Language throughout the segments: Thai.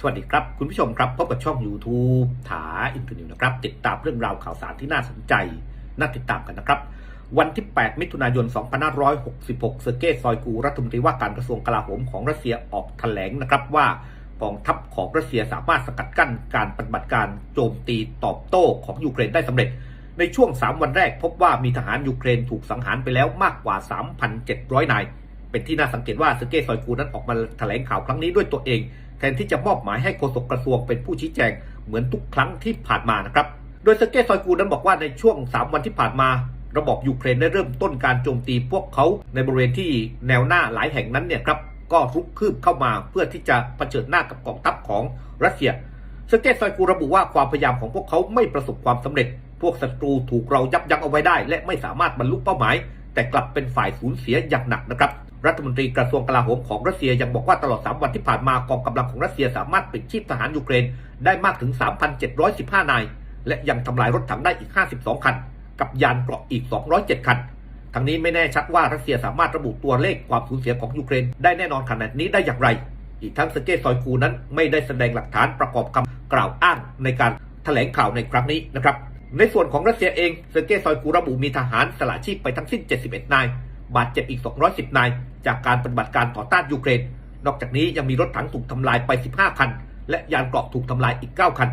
สวัสดีครับ คุณผู้ชมครับพบกับช่อง YouTube ถาอินเทอร์นิวนะครับ ติดตามเรื่องราวข่าวสารที่น่าสนใจ น่าติดตามกันนะครับ วันที่ 8 มิถุนายน 2566 เซอร์เกย์ซอยกูรัฐมนตรีว่าการกระทรวงกลาโหมของรัสเซียออกแถลงนะครับว่ากองทัพของรัสเซียสามารถสกัดกั้นการปฏิบัติการโจมตีตอบโต้ของยูเครนได้สำเร็จ ในช่วง 3 วันแรกพบว่ามีทหารยูเครนถูกสังหารไปแล้วมากกว่า 3,700 นาย เป็นที่น่าสังเกตว่าเซอร์เกย์ซอยกูนั้นออกมาแถลงข่าวครั้งนี้ด้วยตัวเอง แทนที่จะมอบหมายให้โฆษกกระทรวงเป็นผู้ชี้แจงเหมือนทุกครั้งที่ผ่านมานะครับ โดยเซเกย์ซอยกูนั้นบอกว่าในช่วง 3 วันที่ผ่านมา ระบบยูเครนได้เริ่มต้นการโจมตีพวกเขาในบริเวณที่แนวหน้าหลายแห่งนั้นเนี่ยครับก็รุกคืบเข้ามาเพื่อที่จะะเผชิญหน้ากับกองทัพของรัสเซียเซอร์เกย์ซอยกูระบุว่าความพยายามของพวกเขาไม่ประสบความสำเร็จ พวกศัตรูถูกเรายับยั้งเอาไว้ได้ และไม่สามารถบรรลุเป้าหมาย แต่กลับเป็นฝ่ายสูญเสียอย่างหนักนะครับ รัฐมนตรีกระทรวงกลาโหมของรัสเซียยังบอกว่าตลอด 3 วันที่ผ่านมากองกำลังของรัสเซียสามารถปิดชีพทหารยูเครนได้มากถึง 3,715 นาย และยังทำลายรถถังได้อีก 52 คัน กับยานเกราะอีก 207 คัน ทั้งนี้ไม่แน่ชัดว่ารัสเซียสามารถระบุตัวเลขความสูญเสียของยูเครนได้แน่นอนขนาดนี้ได้อย่างไร อีกทั้งเซอร์เกย์ซอยคูนั้นไม่ได้แสดงหลักฐานประกอบคำกล่าวอ้างในการแถลงข่าวในครั้งนี้นะครับ ในส่วนของรัสเซียเองเซอร์เกย์ซอยคูระบุมีทหารสละชีพไปทั้งสิ้น 71 นาย บาดเจ็บอีก 210 นาย จากการปฏิบัติการต่อต้านยูเครน นอกจากนี้ยังมีรถถังถูกทำลายไป 15 คัน และยานเกราะถูกทำลายอีก 9 คัน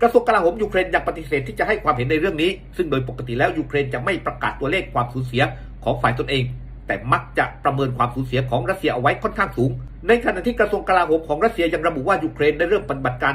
กระทรวงกลาโหมยูเครนยังปฏิเสธที่จะให้ความเห็นในเรื่องนี้ ซึ่งโดยปกติแล้วยูเครนจะไม่ประกาศตัวเลขความสูญเสียของฝ่ายตนเอง แต่มักจะประเมินความสูญเสียของรัสเซียเอาไว้ค่อนข้างสูง ในขณะที่กระทรวงกลาโหมของรัสเซียยังระบุว่ายูเครนได้เริ่มปฏิบัติการ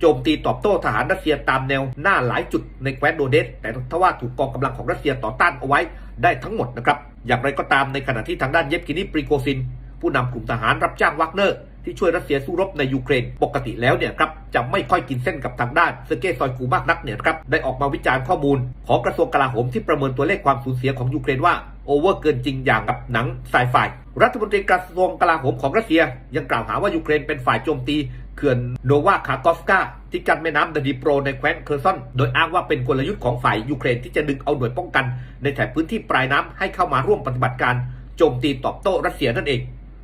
โจมตีตอบโต้ทหารรัสเซียตามแนวหน้าหลายจุดในแคว้นโดเนตแต่ทว่าถูกกองกำลังของรัสเซียต่อต้านเอาไว้ ได้ทั้งหมดนะครับ อย่างไรก็ตามในขณะที่ทางด้านเยฟกินีปริโกซิน ผู้นำกลุ่มทหารรับจ้างวักเนอร์ที่ช่วยรัสเซียสู้รบในยูเครน ปกติแล้วเนี่ยครับจะไม่ค่อยกินเส้นกับทางด้านเซอร์เกย์ซอยกูมากนักเนี่ยครับได้ออกมาวิจารณ์ข้อมูล ของกระทรวงกลาโหมที่ประเมินตัวเลขความสูญเสียของยูเครนว่าโอเวอร์เกินจริงอย่างกับหนังไซไฟรัฐมนตรีกระทรวงกลาโหมของรัสเซีย ยังกล่าวหาว่ายูเครนเป็นฝ่ายโจมตี เขื่อนโนวาคาตอฟกาที่กั้นแม่น้ำดาดีโปรในแคว้นเคอร์ซอน โดยอ้างว่าเป็นกลยุทธ์ของฝ่ายยูเครนที่จะดึงเอาหน่วยป้องกัน ในแถบพื้นที่ปลายน้ำให้เข้ามาร่วมปฏิบัติการโจมตีตอบโต้รัสเซียนั่นเอง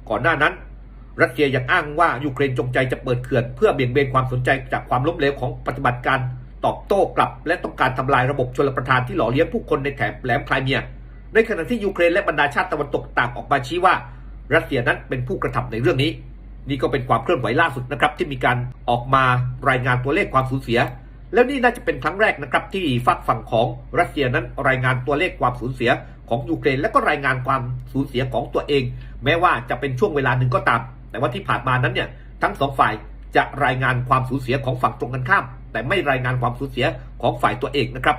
ก่อนหน้านั้น รัสเซียยังอ้างว่ายูเครนจงใจจะเปิดเขื่อนเพื่อเบี่ยงเบนความสนใจจากความล้มเหลวของปฏิบัติการตอบโต้กลับ และต้องการทำลายระบบชลประทานที่หล่อเลี้ยงผู้คนในแถบแหลมไครเมีย ในขณะที่ยูเครนและบรรดาชาติตะวันตกต่างออกมาชี้ว่า รัสเซียนั้นเป็นผู้กระทำในเรื่องนี้ นี่ก็เป็นความเคลื่อนไหวล่าสุดนะครับที่มีการออกมารายงานตัวเลขความสูญเสีย แล้วนี่น่าจะเป็นครั้งแรกนะครับที่ฝักฝั่งของรัสเซียนั้นรายงานตัวเลขความสูญเสียของยูเครน และก็รายงานความสูญเสียของตัวเอง แม้ว่าจะเป็นช่วงเวลาหนึ่งก็ตาม แต่ว่าที่ผ่านมานั้นเนี่ยทั้งสองฝ่ายจะรายงานความสูญเสียของฝั่งตรงกันข้าม แต่ไม่รายงานความสูญเสียของฝ่ายตัวเองนะครับ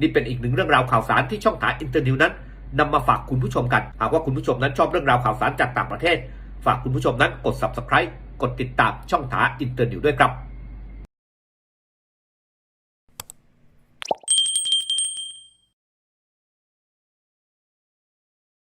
นี่เป็นอีกหนึ่งเรื่องราวข่าวสารที่ช่องถ่ายอินเตอร์นิวนั้นนำมาฝากคุณผู้ชมกัน หากว่าคุณผู้ชมนั้นชอบเรื่องราวข่าวสารจากต่างประเทศ ฝากคุณผู้ชมนั้นกด subscribe กดติดตามช่องถาอินเตอร์นิวด้วยครับ